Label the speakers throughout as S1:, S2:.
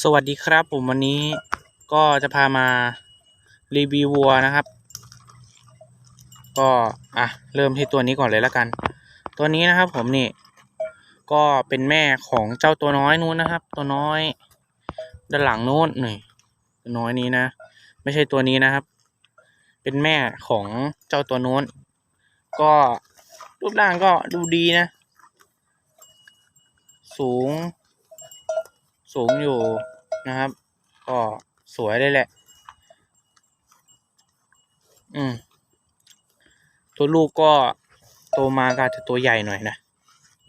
S1: สวัสดีครับผมวันนี้ก็จะพามารีวิววัวนะครับ ก็อะเริ่มที่ตัวนี้ก่อนเลยแล้วกัน ตัวนี้นะครับผมนี่ ก็เป็นแม่ของเจ้าตัวน้อยนู้นนะครับ ตัวน้อยด้านหลังนู้นนี่ตัวน้อยนี้นะ ไม่ใช่ตัวนี้นะครับ เป็นแม่ของเจ้าตัวนู้น ก็รูปร่างก็ดูดีนะ สูง สูงอยู่นะครับ ก็สวยเลยแหละ อืม ตัวลูกก็โตมาก็อาจจะตัวใหญ่หน่อยนะ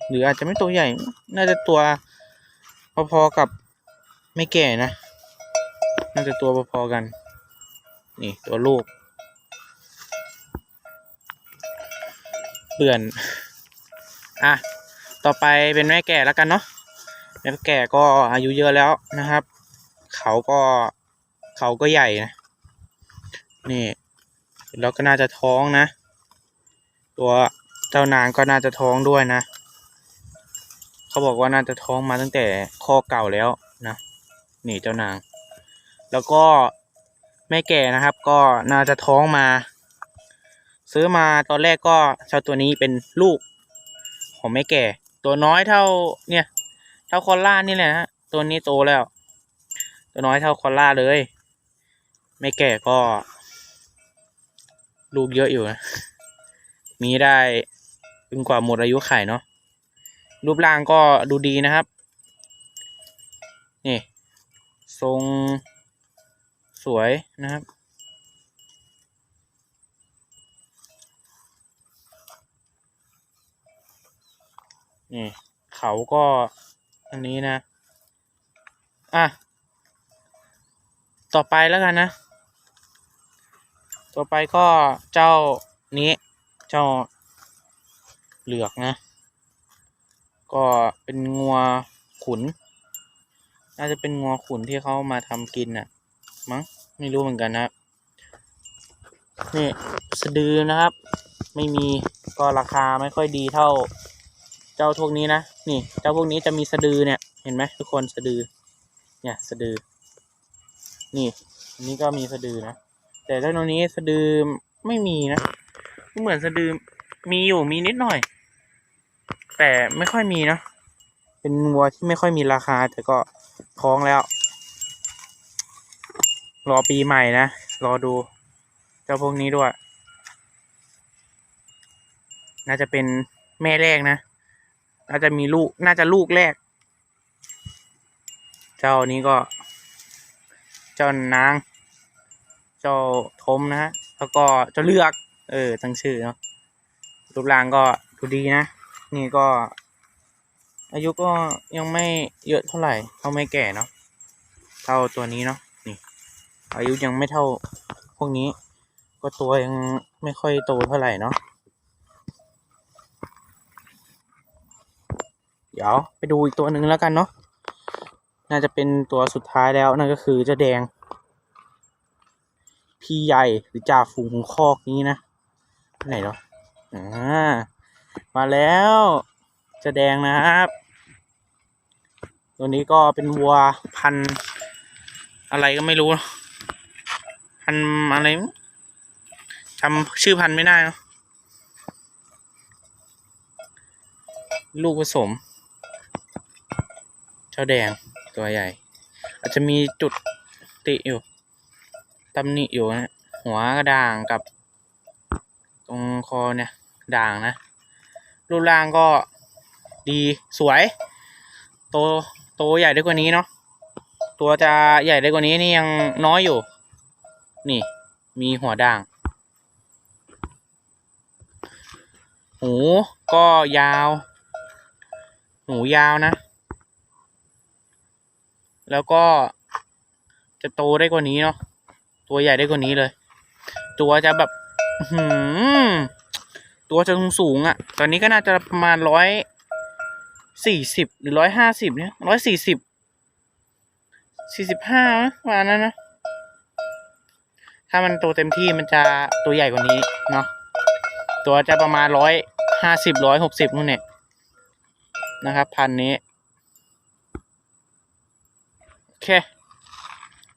S1: หรืออาจจะไม่ตัวใหญ่ น่าจะตัวพอๆกับไม่แก่นะ น่าจะตัวพอๆกัน นี่ตัวลูกเปื่อน อะ ต่อไปเป็นแม่แก่แล้วกันเนาะ แม่แก่ก็อายุเยอะแล้วนะครับ เขาก็เขาก็ใหญ่นะนี่แล้วก็น่าจะท้องนะ ตัวเจ้านางก็น่าจะท้องด้วยนะ เขาบอกว่าน่าจะท้องมาตั้งแต่ข้อเก่าแล้วนะนี่เจ้านาง แล้วก็แม่แก่นะครับ ก็น่าจะท้องมา ซื้อมาตอนแรกก็เจ้าตัวนี้เป็นลูกของแม่แก่ ตัวน้อยเท่าเนี่ย ท่าคอล่านี่แหละฮะตัวนี้โตแล้ว ตัวน้อยเท่าคอล่าเลย ไม่แก่ก็ ลูกเยอะอยู่นะมีได้เป็นกว่าหมดอายุไข่เนาะรูปร่างก็ดูดีนะครับ นี่ ทรงสวยนะครับ นี่ เขาก็ อันนี้นะ อะ ต่อไปแล้วกันนะ ต่อไปก็เจ้านี้ เจ้าเหลือกนะ ก็เป็นงัวขุน น่าจะเป็นงัวขุนที่เขามาทำกินน่ะ มั้ง ไม่รู้เหมือนกันนะ นี่ สะดือนะครับ ไม่มีก็ราคาไม่ค่อยดีเท่า เจ้าพวกนี้นะนี่ เจ้าพวกนี้จะมีสะดือเนี่ย เห็นไหมทุกคนสะดือ เนี่ยสะดือ นี่อันนี้ก็มีสะดือนะแต่เจ้าตัวนี้สะดือไม่มีนะเหมือนสะดือมีอยู่มีนิดหน่อย แต่ไม่ค่อยมีนะเป็นวัวที่ไม่ค่อยมีราคา แต่ก็ท้องแล้ว รอปีใหม่นะ รอดู เจ้าพวกนี้ด้วย น่าจะเป็นแม่แรกนะ น่าจะมีลูก น่าจะลูกแรก เจ้านี้ก็ เจ้านาง เจ้าทมนะฮะ แล้วก็เจ้าเลือก เออ ตั้งชื่อเนาะ รูปร่างก็ดูดีนะ นี่ก็ อายุก็ยังไม่เยอะเท่าไหร่ เท่าไม่แก่เนาะ เท่าตัวนี้เนาะ นี่ อายุยังไม่เท่าพวกนี้ ก็ตัวยังไม่ค่อยโตเท่าไหร่เนาะ ดี๋ยวไปดูอีกตัวหนึ่งแล้วกันเนาะน่าจะเป็นตัวสุดท้ายแล้วนั่นก็คือเจ้าแดง พี่ใหญ่หรือจ่าฝูงของคอกนี้นะไหนเนาะอ่ามาแล้วเจ้าแดงนะครับ ตัวนี้ก็เป็นวัวพันอะไรก็ไม่รู้ พันอะไรจำชื่อพันไม่ได้เนอะลูกผสม เจ้าแดงตัวใหญ่ อาจจะมีจุดติอยู่ตำหนิอยู่นะหัวกระด่างกับ ตรงคอเนี่ย ด่างนะรูปร่างก็ดีสวย โตโตใหญ่ได้กว่านี้เนาะตัวจะใหญ่ได้กว่านี้นี่ยังน้อยอยู่ นี่ มีหัวด่าง หูก็ยาว หูยาวนะ แล้วก็จะโตได้กว่านี้เนาะตัวใหญ่ได้กว่านี้เลย ตัวจะแบบหือตัวจะสูงๆอะ่ะ ตอนนี้ก็น่าจะประมาณร้อยสี่สิบหรือร้อยห้าสิบเนี่ยร้อยสี่สิบสี่สิบห้าประมาณนั้นนะถ้ามันโตเต็มที่มันจะตัวใหญ่กว่านี้เนาะตัวจะประมาณร้อยห้าสิบร้อยหกสิบนู่นเนี่ยนะครับ พันนี้ เค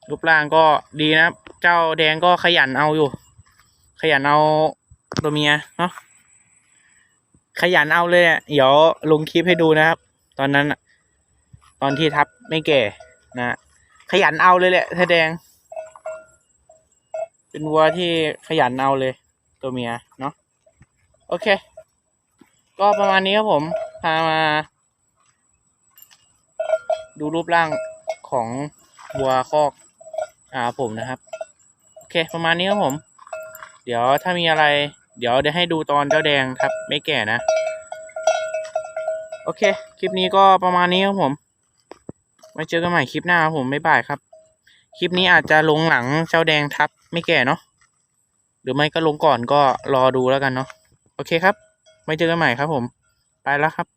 S1: รูปร่างก็ดีนะครับ เจ้าแดงก็ขยันเอาอยู่ ขยันเอาตัวเมียเนาะขยันเอาเลยอะเดี๋ยวลงคลิปให้ดูนะครับ ตอนนั้นตอนที่ทับไม่แก่นะขยันเอาเลยแหละถ้าแดง เป็นวัวที่ขยันเอาเลย ตัวเมียเนาะโอเค ก็ประมาณนี้ครับผมพามา ดูรูปร่าง ของวัวคอกอ่าผมนะครับ โอเคประมาณนี้ครับผม เดี๋ยวถ้ามีอะไร เดี๋ยวจะให้ดูตอนเจ้าแดงครับ ไม่แก่นะ โอเค คลิปนี้ก็ประมาณนี้ครับผมไว้เจอกันใหม่คลิปหน้าครับผมบ๊ายบายครับ คลิปนี้อาจจะลงหลังเจ้าแดงทับไม่แก่เนาะหรือไม่ก็ลงก่อนก็รอดูแล้วกันเนาะโอเคครับไว้เจอกันใหม่ครับผม ไปแล้วครับ